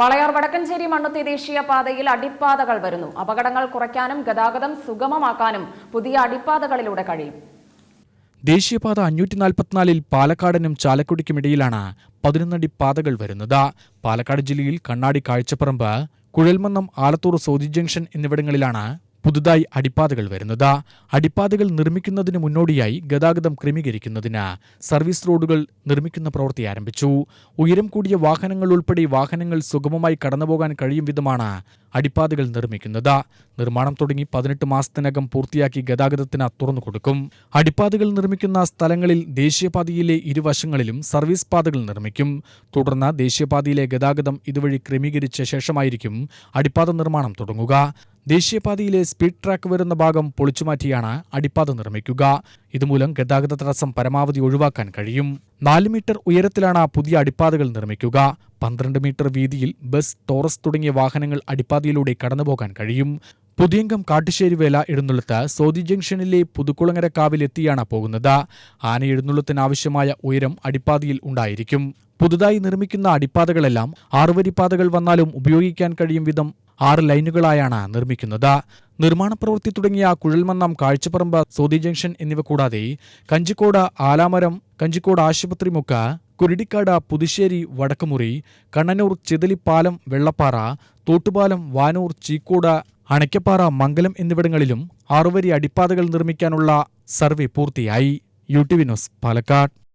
വളയാർ വടക്കഞ്ചേരി മണ്ണുത്തി ദേശീയപാതയിൽ അടിപ്പാതകൾ വരുന്നു. അപകടങ്ങൾ കുറയ്ക്കാനും ഗതാഗതം സുഗമമാക്കാനും പുതിയ അടിപ്പാതകളിലൂടെ കഴിയും. ദേശീയപാത അഞ്ഞൂറ്റി നാൽപ്പത്തിനാലിൽ പാലക്കാടിനും ചാലക്കുടിക്കുമിടയിലാണ് പതിനൊന്നടി പാതകൾ വരുന്നത്. പാലക്കാട് ജില്ലയിൽ കണ്ണാടി കാഴ്ചപ്പറമ്പ് കുഴൽമന്നം ആലത്തൂർ സോതി ജംഗ്ഷൻ എന്നിവിടങ്ങളിലാണ് പുതുതായി അടിപ്പാതകൾ വരുന്നത്. അടിപ്പാതകൾ നിർമ്മിക്കുന്നതിന് മുന്നോടിയായി ഗതാഗതം ക്രമീകരിക്കുന്നതിന് സർവീസ് റോഡുകൾ നിർമ്മിക്കുന്ന പ്രവൃത്തി ആരംഭിച്ചു. ഉയരം കൂടിയ വാഹനങ്ങൾ ഉൾപ്പെടെ വാഹനങ്ങൾ സുഗമമായി കടന്നുപോകാൻ കഴിയും വിധമാണ് അടിപ്പാതകൾ നിർമ്മിക്കുന്നത്. നിർമ്മാണം തുടങ്ങി പതിനെട്ട് മാസത്തിനകം പൂർത്തിയാക്കി ഗതാഗതത്തിന് തുറന്നു കൊടുക്കും. അടിപ്പാതകൾ നിർമ്മിക്കുന്ന സ്ഥലങ്ങളിൽ ദേശീയപാതയിലെ ഇരുവശങ്ങളിലും സർവീസ് പാതകൾ നിർമ്മിക്കും. തുടർന്ന് ദേശീയപാതയിലെ ഗതാഗതം ഇതുവഴി ക്രമീകരിച്ച ശേഷമായിരിക്കും അടിപ്പാത നിർമ്മാണം തുടങ്ങുക. ദേശീയപാതയിലെ സ്പീഡ് ട്രാക്ക് വരുന്ന ഭാഗം പൊളിച്ചുമാറ്റിയാണ് അടിപ്പാത നിർമ്മിക്കുക. ഇതുമൂലം ഗതാഗത തടസ്സം പരമാവധി ഒഴിവാക്കാൻ കഴിയും. നാല് മീറ്റർ ഉയരത്തിലാണ് പുതിയ അടിപ്പാതകൾ നിർമ്മിക്കുക. പന്ത്രണ്ട് മീറ്റർ വീതിയിൽ ബസ് ടോറസ് തുടങ്ങിയ വാഹനങ്ങൾ അടിപ്പാതയിലൂടെ കടന്നുപോകാൻ കഴിയും. പുതിയങ്കം കാട്ടുശ്ശേരി വേല എഴുന്നള്ളത്ത് സോതി ജംഗ്ഷനിലെ പുതുക്കുളങ്ങര കാവിലെത്തിയാണ് പോകുന്നത്. ആന എഴുന്നള്ളത്തിനാവശ്യമായ ഉയരം അടിപ്പാതയിൽ ഉണ്ടായിരിക്കും. പുതുതായി നിർമ്മിക്കുന്ന അടിപ്പാതകളെല്ലാം ആറുവരിപ്പാതകൾ വന്നാലും ഉപയോഗിക്കാൻ കഴിയും വിധം ആറ് ലൈനുകളായാണ് നിർമ്മിക്കുന്നത്. നിർമ്മാണ പ്രവൃത്തി തുടങ്ങിയ കുഴൽമന്നം കാഴ്ചപ്പറമ്പ് സോതി ജംഗ്ഷൻ എന്നിവ കൂടാതെ കഞ്ചിക്കോട് ആലാമരം കഞ്ചിക്കോട് ആശുപത്രി മുക്ക കുരുടിക്കാട് പുതുശ്ശേരി വടക്കുമുറി കണ്ണനൂർ ചിതലിപ്പാലം വെള്ളപ്പാറ തോട്ടുപാലം വാനൂർ ചീക്കോട് അണയ്ക്കപ്പാറ മംഗലം എന്നിവിടങ്ങളിലും ആറുവരി അടിപ്പാതകൾ നിർമ്മിക്കാനുള്ള സർവേ പൂർത്തിയായി. U T V news Palakkad.